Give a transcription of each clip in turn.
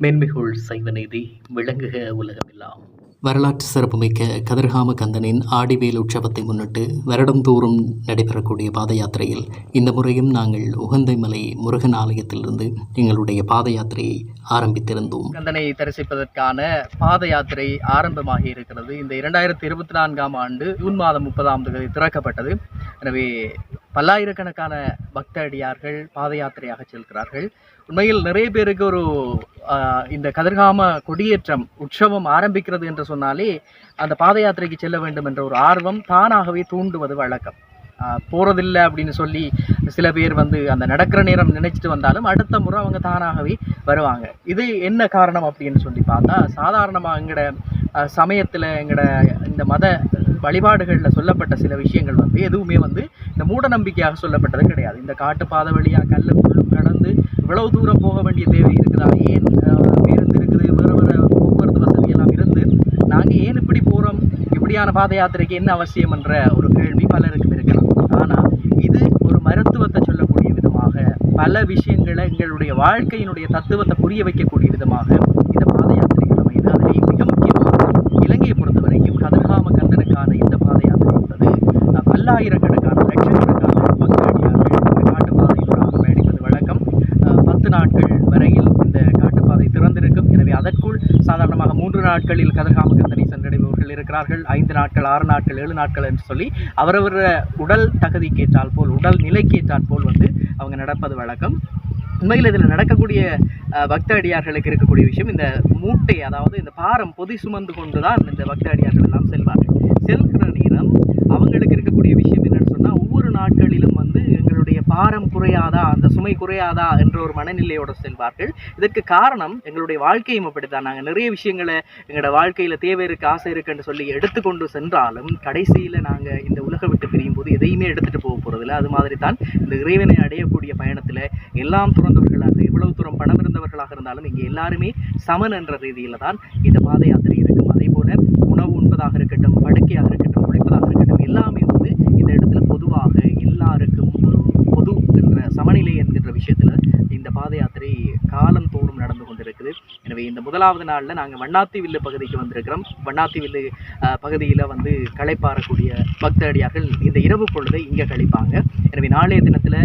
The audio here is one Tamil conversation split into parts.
மேன்மைகுள் சைவநீதி விளங்குக உலகமெல்லாம். வரலாற்று சிறப்புமிக்க கதிர்காம கந்தனின் ஆடிவேல் உற்சவத்தை முன்னிட்டு வருடந்தோறும் நடைபெறக்கூடிய பாத யாத்திரையில் இந்த முறையும் நாங்கள் உகந்தைமலை முருகன் ஆலயத்திலிருந்து எங்களுடைய பாத யாத்திரையை ஆரம்பித்திருந்தோம். கந்தனை தரிசிப்பதற்கான பாத யாத்திரை ஆரம்பமாகி இருக்கிறது. இந்த இரண்டாயிரத்தி இருபத்தி நான்காம் ஆண்டு ஜூன் மாதம் முப்பதாம் தேதி திறக்கப்பட்டது. எனவே பல்லாயிரக்கணக்கான பக்த அடியார்கள் பாத யாத்திரையாக செல்கிறார்கள். உண்மையில் நிறைய பேருக்கு ஒரு இந்த கதிர்காம கொடியேற்றம் உற்சவம் ஆரம்பிக்கிறது என்று சொன்னாலே அந்த பாத யாத்திரைக்கு செல்ல வேண்டும் என்ற ஒரு ஆர்வம் தானாகவே தூண்டுவது வழக்கம். போகிறதில்லை அப்படின்னு சொல்லி சில பேர் வந்து அந்த நடக்கிற நேரம் நினைச்சிட்டு வந்தாலும் அடுத்த முறை அவங்க தானாகவே வருவாங்க. இது என்ன காரணம் அப்படின்னு சொல்லி பார்த்தா சாதாரணமாக எங்களோட சமயத்தில் எங்களோட எங்கட இந்த மத வழிபாடுகளில் சொல்லப்பட்ட சில விஷயங்கள் வந்து எதுவுமே வந்து இந்த மூட நம்பிக்கையாக சொல்லப்பட்டது கிடையாது. இந்த காட்டுப்பாதை வழியாக கல்லு முள்ளும் கடந்து இவ்வளவு தூரம் போக வேண்டிய தேவை இருக்குதா ஏன் பேருந்து இருக்குது வேறு வேறு போக்குவரத்து வசதி எல்லாம் இருந்து நாங்கள் ஏன் இப்படி போகிறோம் இப்படியான பாத யாத்திரைக்கு என்ன அவசியம் என்ற ஒரு கேள்வி பலருக்கும் இருக்கலாம். ஆனால் இது ஒரு மருத்துவத்தை சொல்லக்கூடிய விதமாக பல விஷயங்களை எங்களுடைய வாழ்க்கையினுடைய தத்துவத்தை புரிய வைக்கக்கூடிய விதமாக இந்த பாத யாத்திரைகள் அமையுது அதில் மிக முக்கியமாக இலங்கையை பொறுத்த வரைக்கும் கதிர்காம கந்தனுக்கான இந்த பாத யாத்திரை என்பது அஹ், பல்லாயிரக்கணக்கான லட்சக்கணக்கான பக்தடியார்கள் இந்த காட்டுப்பாதையூடாக பயணிப்பது வழக்கம் அஹ், பத்து நாட்கள் வரையில் இந்த காட்டுப்பாதை திறந்திருக்கும் எனவே அதற்குள் சாதாரணமாக மூன்று நாட்களில் கதிர்காம கந்தனை சென்றடைபவர்கள் இருக்கிறார்கள். ஐந்து நாட்கள் ஆறு நாட்கள் ஏழு நாட்கள் என்று சொல்லி அவரவர் உடல் தகுதிக்கேற்றால் போல் உடல் நிலைக்கேற்றால் போல் வந்து அவங்க நடப்பது வழக்கம். உண்மையில் இதில் நடக்கக்கூடிய பக்த அடியார்களுக்கு இருக்கக்கூடிய விஷயம் இந்த மூட்டை அதாவது இந்த பாரம் பொதி சுமந்து கொண்டு தான் இந்த பக்த அடியார்கள் எல்லாம் செல்வார்கள். செல்கிற நேரம் அவங்களுக்கு இருக்கக்கூடிய விஷயம் என்னன்னு சொன்னால் ஒவ்வொரு நாட்களிலும் வந்து எங்களுடைய பாரம் குறையாதா அந்த சுமை குறையாதா என்ற ஒரு மனநிலையோடு செல்வார்கள். இதற்கு காரணம் எங்களுடைய வாழ்க்கையும் அப்படித்தான். நாங்கள் நிறைய விஷயங்களை எங்களோட வாழ்க்கையில் தேவை இருக்கு ஆசை இருக்குன்னு சொல்லி எடுத்துக்கொண்டு சென்றாலும் கடைசியில் நாங்கள் இந்த உலகம் விட்டு பிரியும் போது எதையுமே எடுத்துகிட்டு போக போகிறதில்ல அது மாதிரி தான் இந்த இறைவனை அடையக்கூடிய பயணத்தில் எல்லாம் துறந்தவர்களாக எவ்வளவு தூரம் பணம் இருந்தவர்களாக இருந்தாலும் இங்கே எல்லாருமே சமன் என்ற ரீதியில் தான் இந்த பாத யாத்திரை இருக்கும். அதே போல உணவு உண்பதாக இருக்கட்டும் படுக்கையாக இருக்கட்டும் குளிப்பதாக இருக்கட்டும் எல்லாமே வந்து இந்த இடத்துல பொதுவாக எல்லாருக்கும் ஒரு பொது என்ற சமநிலை என்கின்ற விஷயத்தில் இந்த பாத யாத்திரை காலந்தோறும் நடந்து கொண்டிருக்குது. எனவே இந்த முதலாவது நாளில் நாங்கள் வண்ணாத்தி வில்லு பகுதிக்கு வந்திருக்கிறோம். வண்ணாத்தி வில்லு பகுதியில் வந்து களைப்பாறக்கூடிய பக்த அடியார்கள் இந்த இரவு பொழுதை இங்கே கழிப்பாங்க. எனவே நாளைய தினத்தில்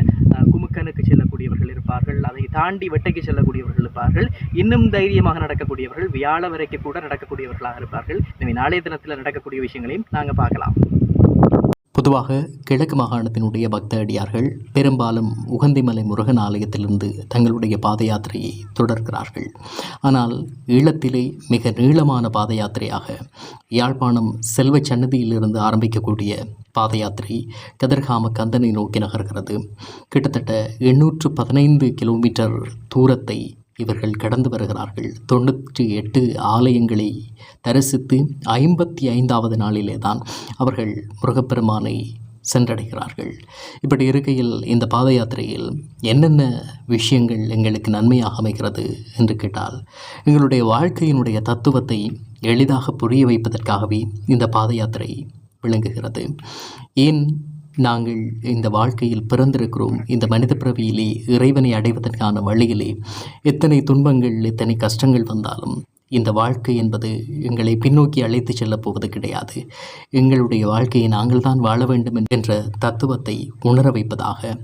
குமுக்கனுக்கு செல்லக்கூடியவர்கள் இருப்பார்கள். அதை தாண்டி வெட்டைக்கு செல்லக்கூடியவர்கள் இருப்பார்கள். இன்னும் தைரியமாக நடக்கக்கூடியவர்கள் வியாழ வரைக்கும் கூட நடக்கக்கூடியவர்களாக இருப்பார்கள். எனவே நாளைய தினத்தில் நடக்கக்கூடிய விஷயங்களையும் நாங்கள் பார்க்கலாம். பொதுவாக கிழக்கு மாகாணத்தினுடைய பக்த அடியார்கள் பெரும்பாலும் உகந்திமலை முருகன் ஆலயத்திலிருந்து தங்களுடைய பாத யாத்திரையை தொடர்கிறார்கள். ஆனால் ஈழத்திலே மிக நீளமான பாத யாத்திரையாக யாழ்ப்பாணம் செல்வ சன்னதியிலிருந்து ஆரம்பிக்கக்கூடிய பாத யாத்திரை கதிர்காம கந்தனை நோக்கி நகர்கிறது. கிட்டத்தட்ட எண்ணூற்று பதினைந்து கிலோமீட்டர் தூரத்தை இவர்கள் கடந்து வருகிறார்கள். தொண்ணூற்றி எட்டு ஆலயங்களை தரிசித்து ஐம்பத்தி ஐந்தாவது நாளிலே தான் அவர்கள் முருகப்பெருமானை சென்றடைகிறார்கள். இப்படி இருக்கையில் இந்த பாத யாத்திரையில் என்னென்ன விஷயங்கள் எங்களுக்கு நன்மையாக அமைகிறது என்று கேட்டால் எங்களுடைய வாழ்க்கையினுடைய தத்துவத்தை எளிதாக புரிய வைப்பதற்காகவே இந்த பாத யாத்திரை விளங்குகிறது. ஏன் நாங்கள் இந்த வாழ்க்கையில் பிறந்திருக்கிறோம். இந்த மனித பிறவியிலே இறைவனை அடைவதற்கான வழியிலே எத்தனை துன்பங்கள் எத்தனை கஷ்டங்கள் வந்தாலும் இந்த வாழ்க்கை என்பது எங்களை பின்னோக்கி அழைத்து செல்லப் போவது கிடையாது. எங்களுடைய வாழ்க்கையை நாங்கள் தான் வாழ வேண்டும் என்ற தத்துவத்தை உணர வைப்பதாக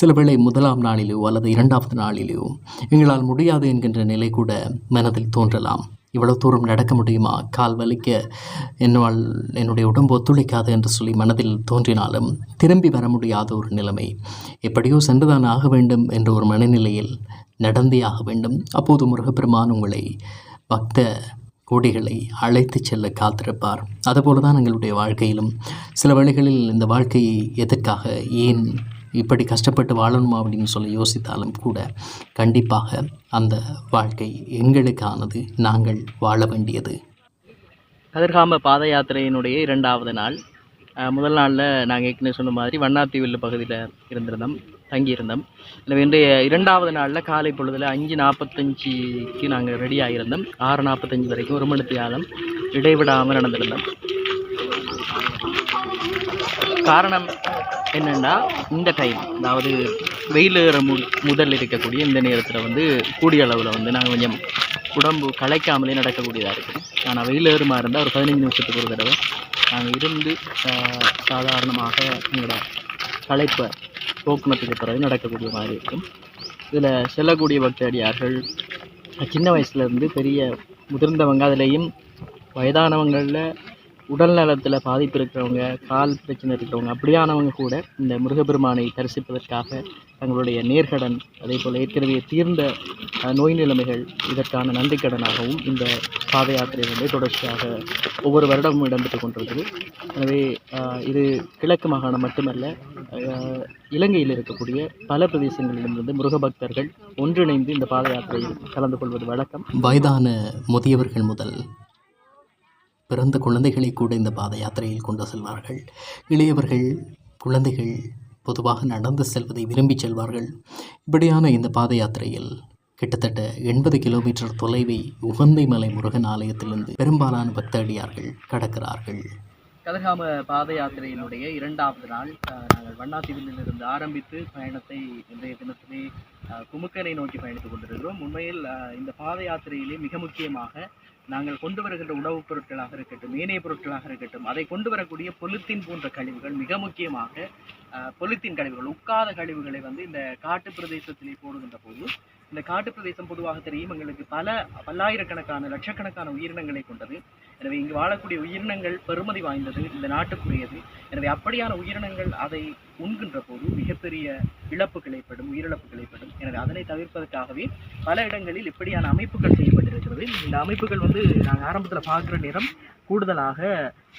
சில வேளை முதலாம் நாளிலோ அல்லது இரண்டாவது நாளிலோ எங்களால் முடியாது என்கின்ற நிலை கூட மனதில் தோன்றலாம். இவ்வளோ தூரம் நடக்க முடியுமா? கால் வலிக்க என்னால் என்னுடைய உடம்பு ஒத்துழைக்காது என்று சொல்லி மனதில் தோன்றினாலும் திரும்பி வர முடியாத ஒரு நிலைமை. எப்படியோ சென்றுதான் ஆக வேண்டும் என்ற ஒரு மனநிலையில் நடந்தே ஆக வேண்டும். அப்போது முருகப்பெருமான் உங்களை பக்த கோடிகளை அழைத்து செல்ல காத்திருப்பார். அதுபோல தான் எங்களுடைய வாழ்க்கையிலும். சில வழிகளில் இந்த வாழ்க்கையை எதற்காக ஏன் இப்படி கஷ்டப்பட்டு வாழணுமா அப்படின்னு சொல்லி யோசித்தாலும் கூட கண்டிப்பாக அந்த வாழ்க்கை எங்களுக்கானது நாங்கள் வாழ வேண்டியது. கதிர்காம பாத யாத்திரையினுடைய இரண்டாவது நாள். முதல் நாளில் நாங்கள் ஏற்கனவே சொன்ன மாதிரி வண்ணாத்தீவில் பகுதியில் இருந்திருந்தோம். தங்கியிருந்தோம். எனவே இன்றைய இரண்டாவது நாளில் காலை பொழுதில் அஞ்சு நாற்பத்தஞ்சிக்கு நாங்கள் ரெடி ஆகியிருந்தோம் ஆறு நாற்பத்தஞ்சு வரைக்கும் ஒரு மணி தியாலம் இடைவிடாமல் நடந்திருந்தோம். காரணம் என்னென்னா இந்த டைம் அதாவது வெயில் ஏற மு முதல் இருக்கக்கூடிய இந்த நேரத்தில் வந்து கூடிய அளவில் வந்து நாங்கள் கொஞ்சம் உடம்பு களைக்காமலே நடக்கக்கூடியதாக இருக்கும். ஆனால் வெயில் ஏறுமா இருந்தால் ஒரு பதினஞ்சு நிமிஷத்துக்கு ஒரு தடவை. நாங்கள் இருந்து சாதாரணமாக எங்களோட களைப்பை போக்குனத்துக்கு பிறகு நடக்கக்கூடிய மாதிரி இருக்கும். இதில் செல்லக்கூடிய பக்தடியார்கள் சின்ன வயசுலேருந்து பெரிய முதிர்ந்தவங்க அதுலேயும் வயதானவங்களில் உடல் நலத்தில் பாதிப்பு இருக்கிறவங்க கால் பிரச்சனை இருக்கிறவங்க அப்படியானவங்க கூட இந்த முருகப்பெருமானை தரிசிப்பதற்காக தங்களுடைய நேர்கடன் அதே போல் ஏற்கனவே தீர்ந்த நோய் நிலைமைகள் இதற்கான நன்றிக்கடனாகவும் இந்த பாத யாத்திரை வந்து தொடர்ச்சியாக ஒவ்வொரு வருடமும் இடம்பெற்று கொண்டிருக்குது. எனவே இது கிழக்கு மாகாணம் மட்டுமல்ல இலங்கையில் இருக்கக்கூடிய பல பிரதேசங்களிலிருந்து முருக பக்தர்கள் ஒன்றிணைந்து இந்த பாத யாத்திரையில் கலந்து கொள்வது வழக்கம். வயதான முதியவர்கள் முதல் பிறந்த குழந்தைகளை கூட இந்த பாத யாத்திரையில் கொண்டு செல்வார்கள். இளையவர்கள் குழந்தைகள் பொதுவாக நடந்து செல்வதை விரும்பி செல்வார்கள். இப்படியான இந்த பாத யாத்திரையில் கிட்டத்தட்ட எண்பது கிலோமீட்டர் தொலைவை உகந்தை மலை முருகன் ஆலயத்திலிருந்து பெரும்பாலான பக்தடியார்கள் கடக்கிறார்கள். கதகாம பாத யாத்திரையினுடைய இரண்டாவது நாள் நாங்கள் வண்ணாத்தீவிலிருந்து ஆரம்பித்து பயணத்தை இன்றைய தினத்திலே குமுக்கனை நோக்கி பயணித்துக் கொண்டிருக்கிறோம். உண்மையில் இந்த பாத யாத்திரையிலே மிக முக்கியமாக நாங்கள் கொண்டு வருகின்ற உணவுப் பொருட்களாக இருக்கட்டும் ஏனைய பொருட்களாக இருக்கட்டும் அதை கொண்டு வரக்கூடிய பொலித்தீன் போன்ற கழிவுகள் மிக முக்கியமாக பொலித்தீன் கழிவுகள் உட்காத கழிவுகளை வந்து இந்த காட்டு பிரதேசத்திலே போடுகின்ற போது இந்த காட்டு பிரதேசம் பொதுவாக தெரியும் எங்களுக்கு பல பல்லாயிரக்கணக்கான லட்சக்கணக்கான உயிரினங்களை கொண்டது. எனவே இங்கு வாழக்கூடிய உயிரினங்கள் பெருமதி வாய்ந்தது இந்த நாட்டுக்குரியது. எனவே அப்படியான உயிரினங்கள் அதை உண்கின்ற போது மிகப்பெரிய இழப்புகள் ஏற்படும் உயிரிழப்புகள் ஏற்படும் எனவே அதனை தவிர்ப்பதற்காகவே பல இடங்களில் இப்படியான அமைப்புகள் செய்யப்பட்டிருக்கிறது. இந்த அமைப்புகள் வந்து நாங்கள் ஆரம்பத்தில் பார்க்குற நேரம் கூடுதலாக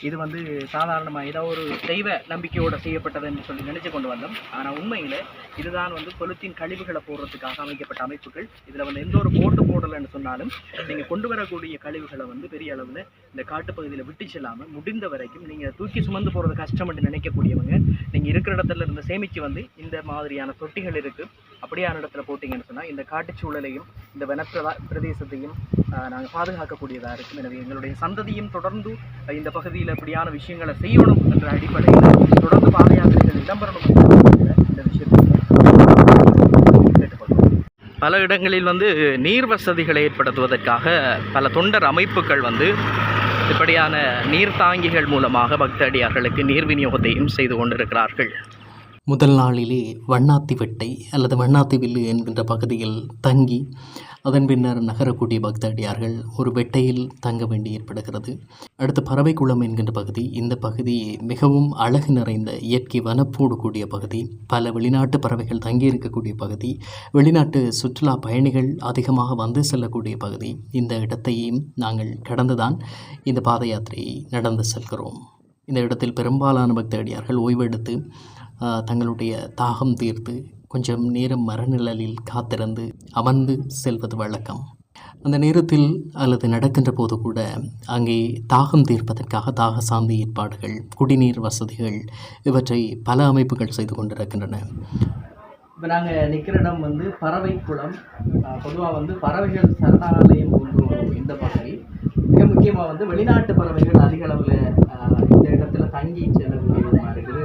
இது வந்து சாதாரணமாக ஏதோ ஒரு தெய்வ நம்பிக்கையோடு செய்யப்பட்டது என்று சொல்லி நினைச்சு கொண்டு வந்தோம். ஆனால் உண்மையில் இதுதான் வந்து பொலித்தீன் கழிவுகளை போடுறதுக்காக அமைக்கப்பட்ட அமைப்புகள். இதில் வந்து எந்த ஒரு போட்டு போடலைன்னு சொன்னாலும் நீங்கள் கொண்டு வரக்கூடிய கழிவுகளை வந்து பெரிய அளவில் இந்த காட்டுப்பகுதியில் விட்டு செல்லாமல் முடிந்த வரைக்கும் நீங்கள் தூக்கி சுமந்து போகிறது கஷ்டம் என்று நினைக்கக்கூடியவங்க நீங்கள் இருக்கிற இடத்துல இருந்து சேமித்து வந்து இந்த மாதிரியான தொட்டிகள் இருக்குது அப்படியான இடத்துல போட்டிங்கன்னு சொன்னால் இந்த காட்டுச்சூழலையும் இந்த வனப்பிரதா பிரதேசத்தையும் நாங்கள் பாதுகாக்கக்கூடியதாக இருக்கும். எனவே எங்களுடைய சந்ததியும் தொடர்ந்து இந்த பகுதியில் இப்படியான விஷயங்களை செய்யணும் என்ற அடிப்படையில் தொடர்ந்து பாத யாத்திரைகள் இடம்பெறணும் இந்த விஷயத்தை பல இடங்களில் வந்து நீர் வசதிகளை ஏற்படுத்துவதற்காக பல தொண்டர் அமைப்புகள் வந்து இப்படியான நீர்த்தாங்கிகள் மூலமாக பக்தடியார்களுக்கு நீர் விநியோகத்தையும் செய்து கொண்டிருக்கிறார்கள். முதல் நாளிலே வண்ணாத்தி வெட்டை அல்லது வண்ணாத்தி வில்லு என்கின்ற பகுதியில் தங்கி அதன் பின்னர் நகரக்கூடிய பக்தடியார்கள் ஒரு வெட்டையில் தங்க வேண்டி ஏற்படுகிறது. அடுத்து பறவைக்குளம் என்கின்ற பகுதி இந்த பகுதி மிகவும் அழகு நிறைந்த இயற்கை வனப்போடு கூடிய பகுதி பல வெளிநாட்டு பறவைகள் தங்கியிருக்கக்கூடிய பகுதி வெளிநாட்டு சுற்றுலா பயணிகள் அதிகமாக வந்து செல்லக்கூடிய பகுதி. இந்த இடத்தையும் நாங்கள் கடந்துதான் இந்த பாத யாத்திரையை நடந்து செல்கிறோம். இந்த இடத்தில் பெரும்பாலான பக்தடியார்கள் ஓய்வெடுத்து தங்களுடைய தாகம் தீர்த்து கொஞ்சம் நேரம் மரநிழலில் காத்திருந்து அமர்ந்து செல்வது வழக்கம். அந்த நேரத்தில் அல்லது நடக்கின்ற போது கூட அங்கே தாகம் தீர்ப்பதற்காக தாக சார்ந்த ஏற்பாடுகள் குடிநீர் வசதிகள் இவற்றை பல அமைப்புகள் செய்து கொண்டிருக்கின்றன. இப்போ நாங்கள் நிற்கிற இடம் வந்து பறவை குளம் பொதுவாக வந்து பறவைகள் சரணாலயம் ஒன்று இந்த பகுதி. மிக முக்கியமாக வந்து வெளிநாட்டு பறவைகள் அதிக அளவில் இந்த இடத்துல தங்கி செல்லக்கூடிய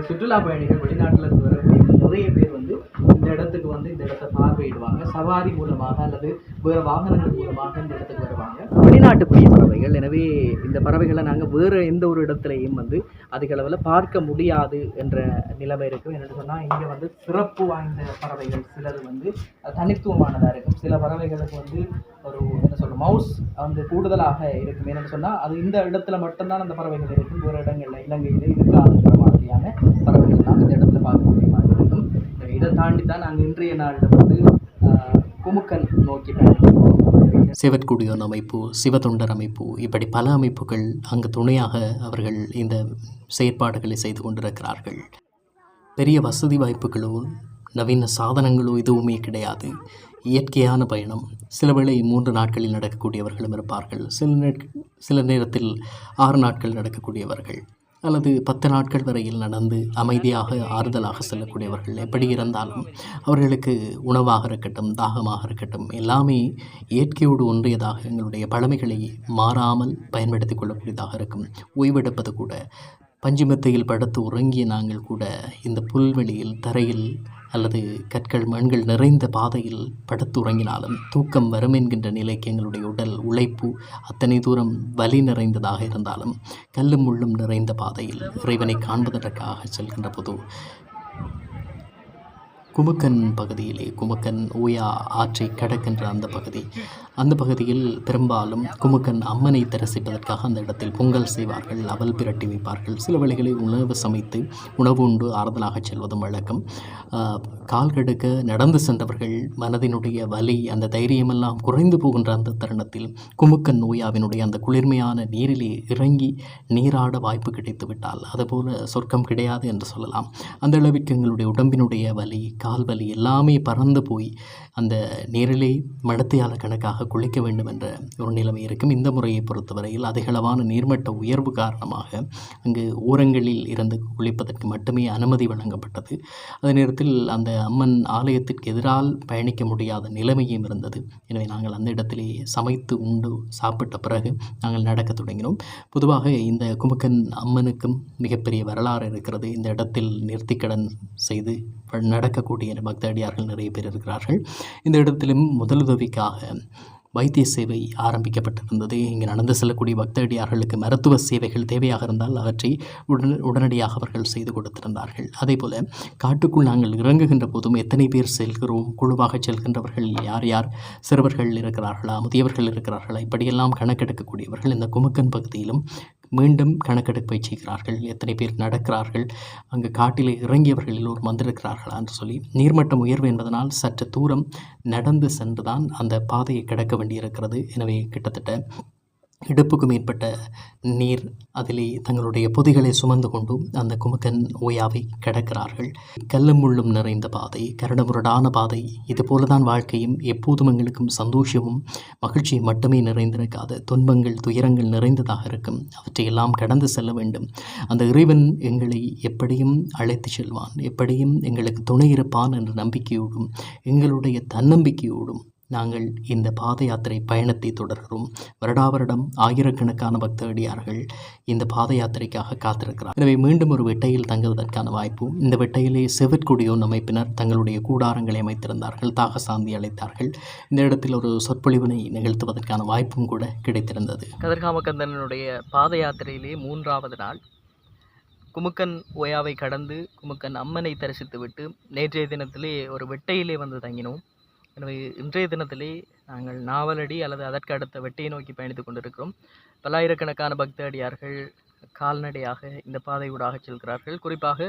சுற்றுலா பயணிகள் வெளிநாட்டில் இருந்து வரக்கூடிய நிறைய பேர் வந்து இந்த இடத்துக்கு வந்து இந்த இடத்தை பார்வையிடுவாங்க. சவாரி மூலமாக அல்லது வேறு வாகனங்கள் மூலமாக இந்த இடத்துக்கு வருவாங்க. வெளிநாட்டுக்குரிய பறவைகள். எனவே இந்த பறவைகளை நாங்கள் வேறு எந்த ஒரு இடத்துலையும் வந்து அதிக அளவில் பார்க்க முடியாது என்ற நிலைமை இருக்கும். என்னென்னு சொன்னால் இங்கே வந்து சிறப்பு வாய்ந்த பறவைகள் சிலது வந்து தனித்துவமானதாக இருக்கும். சில பறவைகளுக்கு வந்து ஒரு என்ன சொல்கிற மவுஸ் வந்து கூடுதலாக இருக்கும். என்னென்னு சொன்னால் அது இந்த இடத்துல மட்டும்தான் அந்த பறவைகள் இருக்கும். வேறு இடங்களில் இலங்கையில் இருக்காது மாதிரியான பறவைகள் தான் இந்த இடத்துல பார்க்க முடியுமா? இருக்கும் இதை தாண்டி தான் நாங்கள் இன்றைய நாளில் வந்து குமுக்கன் நோக்கி பயணிக்கிறோம் சிவற்குடியோன் அமைப்பு சிவத்தொண்டர் அமைப்பு இப்படி பல அமைப்புகள் அங்கு துணையாக அவர்கள் இந்த செயற்பாடுகளை செய்து கொண்டிருக்கிறார்கள். பெரிய வசதி வாய்ப்புகளோ நவீன சாதனங்களோ எதுவுமே கிடையாது. இயற்கையான பயணம். சில வேளை மூன்று நாட்களில் நடக்கக்கூடியவர்களும் இருப்பார்கள். சில நேட் சில நேரத்தில் ஆறு நாட்கள் நடக்கக்கூடியவர்கள். அல்லது பத்து நாட்கள் வரையில் நடந்து அமைதியாக ஆறுதலாக செல்லக்கூடியவர்கள் எப்படி இருந்தாலும் அவர்களுக்கு உணவாக இருக்கட்டும் தாகமாக இருக்கட்டும் எல்லாமே இயற்கையோடு ஒன்றியதாக எங்களுடைய பழமைகளை மாறாமல் பயன்படுத்தி கொள்ளக்கூடியதாக இருக்கும். ஓய்வெடுப்பது கூட. பஞ்சுமெத்தையில் படுத்து உறங்கிய நாங்கள் கூட இந்த புல்வெளியில் தரையில் அல்லது கற்கள் மண்கள் நிறைந்த பாதையில் படுத்துறங்கினாலும் தூக்கம் வரும் என்கின்ற நிலைக்கு எங்களுடைய உடல் உழைப்பு அத்தனை தூரம் வலி நிறைந்ததாக இருந்தாலும் கல்லும் முள்ளும் நிறைந்த பாதையில் இறைவனை காண்பதற்காக செல்கின்ற போது குமுக்கன் பகுதியிலே குமுக்கன் ஊயா ஆற்றை கடக்கின்ற அந்த பகுதி அந்த பகுதியில் பெரும்பாலும் குமுக்கன் அம்மனை தரிசிப்பதற்காக அந்த இடத்தில் பொங்கல் செய்வார்கள் அவல் பிரட்டி வைப்பார்கள். சில வேளைகளில் உணவு சமைத்து உணவு உண்டு ஆறுதலாக செல்வதும் வழக்கம். கால் கெடுக்க நடந்து சென்றவர்கள் மனதினுடைய வலி அந்த தைரியமெல்லாம் குறைந்து போகின்ற அந்த தருணத்தில் குமுக்கன் நோயாவினுடைய அந்த குளிர்மையான நீரிலே இறங்கி நீராட வாய்ப்பு கிடைத்துவிட்டால் அதுபோல் அதுபோல சொர்க்கம் கிடையாது என்று சொல்லலாம். அந்த அளவிற்கு எங்களுடைய உடம்பினுடைய வலி கால் வலி எல்லாமே பறந்து போய் அந்த நீரிலே மடத்தையால கணக்காக குளிக்க வேண்டும் என்ற ஒரு நிலைமை இருக்கும். இந்த முறையை பொறுத்தவரையில் அதிகளவான நீர்மட்ட உயர்வு காரணமாக அங்கு ஊரங்களில் இருந்து குளிப்பதற்கு மட்டுமே அனுமதி வழங்கப்பட்டது. அதே நேரத்தில் அந்த அம்மன் ஆலயத்திற்கு எதிரால் பயணிக்க முடியாத நிலைமையும் இருந்தது. எனவே நாங்கள் அந்த இடத்திலே சமைத்து உண்டு சாப்பிட்ட பிறகு நாங்கள் நடக்கத் தொடங்கினோம். பொதுவாக இந்த குமுக்கன் அம்மனுக்கும் மிகப்பெரிய வரலாறு இருக்கிறது. இந்த இடத்தில் நிறுத்திக்கடன் செய்து நடக்கக்கூடிய பக்தடியார்கள் நிறைய பேர் இருக்கிறார்கள். இந்த இடத்திலும் முதலுதவிக்காக வைத்திய சேவை ஆரம்பிக்கப்பட்டிருந்தது. இங்கு நடந்து செல்லக்கூடிய பக்தடியார்களுக்கு மருத்துவ சேவைகள் தேவையாக இருந்தால் அவற்றை உடன் உடனடியாக அவர்கள் செய்து கொடுத்திருந்தார்கள். அதே போல் காட்டுக்குள் நாங்கள் இறங்குகின்ற போதும் எத்தனை பேர் செல்கிறோம் குழுவாக செல்கின்றவர்கள் யார் யார் சிறுவர்கள் இருக்கிறார்களா முதியவர்கள் இருக்கிறார்களா இப்படியெல்லாம் கணக்கெடுக்கக்கூடியவர்கள் இந்த குமுக்கன் பகுதியிலும் மீண்டும் கணக்கெடுப்பை செய்கிறார்கள். எத்தனை பேர் நடக்கிறார்கள்? அங்கு காட்டிலே இறங்கியவர்கள் எல்லோரும் வந்திருக்கிறார்களா என்று சொல்லி நீர்மட்டம் உயர்வு என்பதனால் சற்று தூரம் நடந்து சென்றுதான் அந்த பாதையை கிடக்க வேண்டியிருக்கிறது. எனவே கிட்டத்தட்ட இடுப்புக்கு மேற்பட்ட நீர் அதிலே தங்களுடைய பொதிகளை சுமந்து கொண்டும் அந்த குமுக்கன் ஓயாவை கடக்கிறார்கள். கல்லும் முள்ளும் நிறைந்த பாதை கரடமுரடான பாதை இது போலதான் வாழ்க்கையும் எப்போதும் எங்களுக்கும் சந்தோஷமும் மகிழ்ச்சியும் மட்டுமே நிறைந்திருக்காது. துன்பங்கள் துயரங்கள் நிறைந்ததாக இருக்கும். அவற்றையெல்லாம் கடந்து செல்ல வேண்டும். அந்த இறைவன் எங்களை எப்படியும் அழைத்து செல்வான். எப்படியும் எங்களுக்கு துணை இருப்பான் என்ற நம்பிக்கையோடும் எங்களுடைய தன்னம்பிக்கையோடும் நாங்கள் இந்த பாத யாத்திரை பயணத்தை தொடர்கிறோம் வருடா வருடம் ஆயிரக்கணக்கான பக்தடியார்கள் இந்த பாத யாத்திரைக்காக காத்திருக்கிறார். எனவே மீண்டும் ஒரு வெட்டையில் தங்குவதற்கான வாய்ப்பு இந்த வெட்டையிலே செவற்குடியோன் அமைப்பினர் தங்களுடைய கூடாரங்களை அமைத்திருந்தார்கள் தாக சாந்தி அழைத்தார்கள் இந்த இடத்தில் ஒரு சொற்பொழிவினை நிகழ்த்துவதற்கான வாய்ப்பும் கூட கிடைத்திருந்தது. கதிர்காமக்கந்தனுடைய பாத யாத்திரையிலே மூன்றாவது நாள் குமுக்கன் ஓயாவை கடந்து குமுக்கன் அம்மனை தரிசித்துவிட்டு நேற்றைய தினத்திலே ஒரு வெட்டையிலே வந்து தங்கினோம். எனவே இன்றைய தினத்திலே நாங்கள் நாவலடி அல்லது அதற்கு அடுத்த வெட்டியை நோக்கி பயணித்துக் கொண்டிருக்கிறோம். பல்லாயிரக்கணக்கான பக்தடியார்கள் கால்நடையாக இந்த பாதை ஊடாக செல்கிறார்கள். குறிப்பாக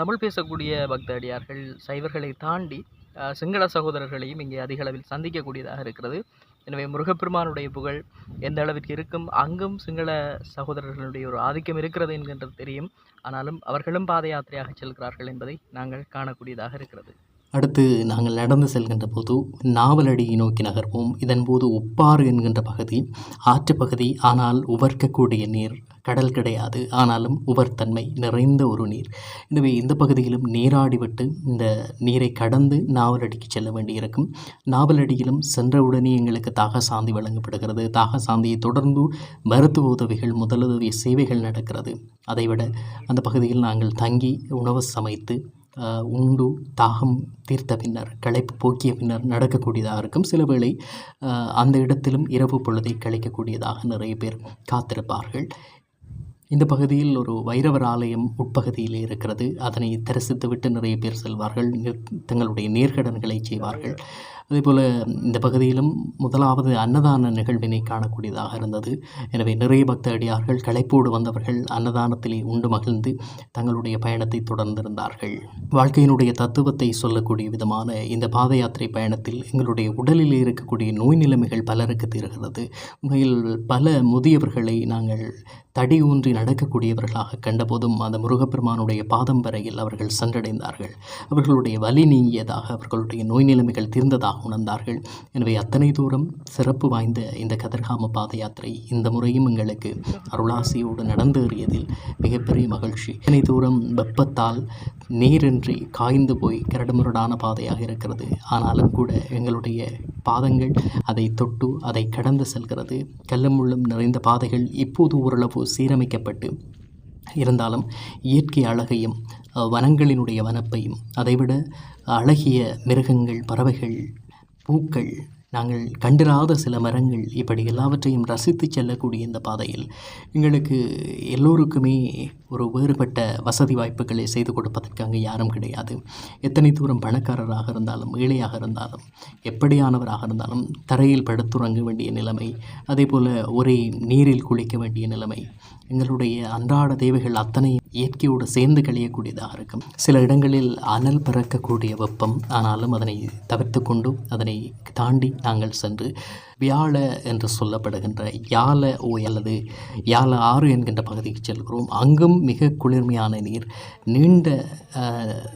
தமிழ் பேசக்கூடிய பக்தடியார்கள் சைவர்களை தாண்டி சிங்கள சகோதரர்களையும் இங்கே அதிக அளவில் சந்திக்கக்கூடியதாக இருக்கிறது. எனவே முருகப்பெருமானுடைய புகழ் எந்த அளவிற்கு இருக்கும் அங்கும் சிங்கள சகோதரர்களுடைய ஒரு ஆதிக்கம் இருக்கிறது என்கின்றது தெரியும். ஆனாலும் அவர்களும் பாத யாத்திரையாக செல்கிறார்கள் என்பதை நாங்கள் காணக்கூடியதாக இருக்கிறது. அடுத்து நாங்கள் நடந்து செல்கின்ற போது நாவலடியை நோக்கி நகர்வோம். இதன்போது உப்பாறு என்கின்ற பகுதி ஆற்றுப்பகுதி ஆனால் உவர்க்கக்கூடிய நீர் கடல் கிடையாது. ஆனாலும் உவர்த்தன்மை நிறைந்த ஒரு நீர். எனவே இந்த பகுதியிலும் நீராடிவிட்டு இந்த நீரை கடந்து நாவலடிக்கு செல்ல வேண்டியிருக்கும். நாவலடியிலும் சென்றவுடனே எங்களுக்கு தாக சாந்தி வழங்கப்படுகிறது. தாக சாந்தியை தொடர்ந்து மருத்துவ உதவிகள் முதலுதவி சேவைகள் நடக்கிறது. அதைவிட அந்த பகுதியில் நாங்கள் தங்கி உணவு சமைத்து உண்டு தாகம் தீர்த்த பின்னர் களைப்பு போக்கிய பின்னர் நடக்கக்கூடியதாக இருக்கும். சில வேளை அந்த இடத்திலும் இரவு பொழுதை கழிக்கக்கூடியதாக நிறைய பேர் காத்திருப்பார்கள். இந்த பகுதியில் ஒரு வைரவர் ஆலயம் உட்பகுதியில் இருக்கிறது. அதனை தரிசித்துவிட்டு நிறைய பேர் செல்வார்கள். தங்களுடைய நேர்கடன்களை செய்வார்கள். அதேபோல் இந்த பகுதியிலும் முதலாவது அன்னதான நிகழ்வினை காணக்கூடியதாக இருந்தது. எனவே நிறைய பக்த அடியார்கள் களைப்போடு வந்தவர்கள் அன்னதானத்திலே உண்டு மகிழ்ந்து தங்களுடைய பயணத்தை தொடர்ந்திருந்தார்கள். வாழ்க்கையினுடைய தத்துவத்தை சொல்லக்கூடிய விதமான இந்த பாத யாத்திரை பயணத்தில் எங்களுடைய உடலில் இருக்கக்கூடிய நோய் நிலைமைகள் பலருக்கு தீர்கிறது. உண்மையில் பல முதியவர்களை நாங்கள் தடி ஊன்றி நடக்கக்கூடியவர்களாக கண்டபோதும் அந்த முருகப்பெருமானுடைய பாதம் வரையில் அவர்கள் சென்றடைந்தார்கள். அவர்களுடைய வலி நீங்கியதாக அவர்களுடைய நோய் நிலைமைகள் தீர்ந்ததாக உணர்ந்தார்கள். எனவே அத்தனை தூரம் சிறப்பு வாய்ந்த இந்த கதிர்காம பாத யாத்திரை இந்த முறையும் எங்களுக்கு அருளாசியோடு நடந்தேறியதில் மிகப்பெரிய மகிழ்ச்சி. இத்தனை தூரம் வெப்பத்தால் நீரின்றி காய்ந்து போய் கரடுமுரடான பாதையாக இருக்கிறது. ஆனாலும் கூட எங்களுடைய பாதங்கள் அதை தொட்டு அதை கடந்து செல்கிறது. கல்லமுள்ளும் நிறைந்த பாதைகள் இப்போது ஓரளவு சீரமைக்கப்பட்டு இருந்தாலும் இயற்கை அழகையும் வனங்களினுடைய வனப்பையும் அதைவிட அழகிய மிருகங்கள் பறவைகள் பூக்கள். நாங்கள் கண்டிராத சில மரங்கள். இப்படி எல்லாவற்றையும் ரசித்து செல்லக்கூடிய இந்த பாதையில் எங்களுக்கு எல்லோருக்குமே ஒரு வேறுபட்ட வசதி வாய்ப்புகளை செய்து கொடுப்பதற்கு அங்கே யாரும் கிடையாது. எத்தனை தூரம் பணக்காரராக இருந்தாலும் ஏழையாக இருந்தாலும் எப்படியானவராக இருந்தாலும் தரையில் படுத்துறங்க வேண்டிய நிலைமை அதே போல் ஒரே நீரில் குளிக்க வேண்டிய நிலைமை எங்களுடைய அன்றாட தேவைகள் அத்தனை இயற்கையோடு சேர்ந்து கழியக்கூடியதாக இருக்கும். சில இடங்களில் அனல் பறக்கக்கூடிய வெப்பம் ஆனாலும் அதனை தவிர்த்து கொண்டு அதனை தாண்டி நாங்கள் சென்று வியாழ என்று சொல்லப்படுகின்ற யால ஓய் அல்லது யால ஆறு என்கின்ற பகுதிக்கு செல்கிறோம். அங்கும் மிக குளிர்மையான நீர். நீண்ட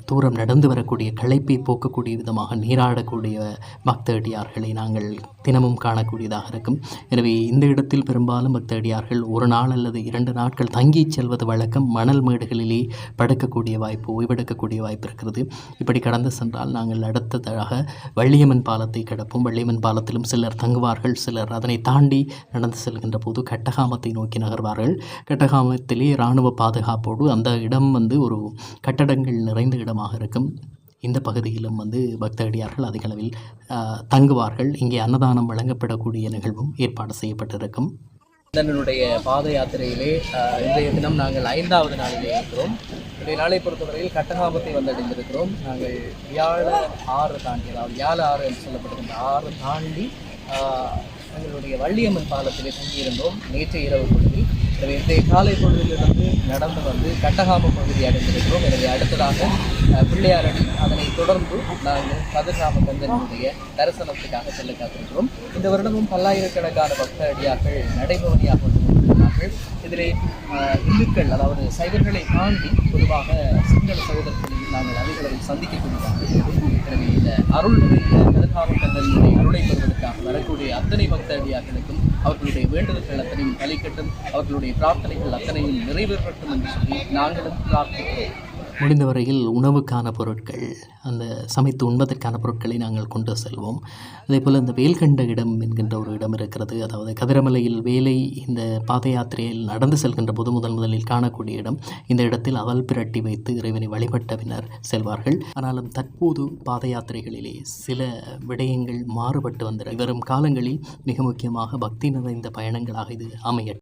தூரம் நடந்து வரக்கூடிய களைப்பை போக்கக்கூடிய விதமாக நீராடக்கூடிய பக்தடியார்களை நாங்கள் தினமும் காணக்கூடியதாக இருக்கும். எனவே இந்த இடத்தில் பெரும்பாலும் பக்தடியார்கள் ஒரு நாள் அல்லது இரண்டு நாட்கள் தங்கி செல்வது வழக்கம். மணல் மேடுகளிலே படுக்கக்கூடிய வாய்ப்பு ஓய்வெடுக்கக்கூடிய வாய்ப்பு இருக்கிறது. இப்படி கடந்து சென்றால் நாங்கள் அடுத்ததாக வள்ளியம்மன் பாலத்தை கிடப்போம். வள்ளியம்மன் பாலத்திலும் சிலர் தங்குவார் தங்குவார்கள் சிலர் அதனை தாண்டி நடந்து செல்கின்ற போது கட்டகாமத்தை நோக்கி நகர்வார்கள். கட்டகாமத்திலே இராணுவ பாதுகாப்போடு அந்த இடம் வந்து ஒரு கட்டடங்கள் நிறைந்த இடமாக இருக்கும். இந்த பகுதியிலும் வந்து பக்தடியார்கள் அதிக அளவில் தங்குவார்கள். இங்கே அன்னதானம் வழங்கப்படக்கூடிய நிகழ்வும் ஏற்பாடு செய்யப்பட்டிருக்கும். இதனுடைய பாத யாத்திரையிலே இன்றைய தினம் நாங்கள் ஐந்தாவது நாளிலே இருக்கிறோம். இன்றைய நாளை பொறுத்தவரையில் கட்டகாபத்தை வந்தடைந்திருக்கிறோம். நாங்கள் வியாழ ஆறு தாண்டி அதாவது வியாழ ஆறு என்று சொல்லப்படுகின்ற ஆறு தாண்டி எங்களுடைய வள்ளியம்மன் பாலத்திலே தங்கியிருந்தோம். நேற்று இரவு பொழுதில். எனவே இன்றைய காலை பொழுதிலிருந்து நடந்து வந்து கட்டகாம பகுதி அடைந்திருக்கிறோம். எனவே அடுத்ததாக பிள்ளையாரணி அதனை தொடர்ந்து நாங்கள் கதிர்காம கந்தனுடைய தரிசனத்துக்காக செல்ல காத்திருக்கிறோம். இந்த வருடமும் பல்லாயிரக்கணக்கான பக்தடியார்கள் நடைபவனியாக கொண்டிருக்கிறார்கள். இதிலே இந்துக்கள் அதாவது சைவர்களை தாண்டி பொதுவாக சிங்கள சகோதரர்களையும் நாங்கள் அதிகளவில் சந்திக்கக்கூடியதாக எனவே இந்த அருள் நிறைந்த கதிர்காம கந்தனுடைய அருளை பெறுவதற்காக வரக்கூடிய அத்தனை பக்த அவர்களுடைய வேண்டுதல்கள் அத்தனையும் தலைக்கட்டும் அவர்களுடைய பிரார்த்தனைகள் அத்தனையும் நிறைவேற்றட்டும் என்று சொல்லி நாங்களும் பிரார்த்திக்கிறோம். முடிந்த வரையில் உணவுக்கான பொருட்கள் அந்த சமைத்து உண்பதற்கான பொருட்களை நாங்கள் கொண்டு செல்வோம். அதே போல் இந்த வேல்கண்ட இடம் என்கின்ற ஒரு இடம் இருக்கிறது. அதாவது கதிரமலையில் வேலை இந்த பாத யாத்திரையில் நடந்து செல்கின்ற போது முதல் முதலில் காணக்கூடிய இடம். இந்த இடத்தில் அவல் பிரட்டி வைத்து இறைவனை வழிபட்ட பின்னர் செல்வார்கள். ஆனாலும் தற்போது பாத யாத்திரைகளிலே சில விடயங்கள் மாறுபட்டு வந்த வரும் காலங்களில் மிக முக்கியமாக பக்தி நிறைந்த பயணங்களாக இது அமையட்டும்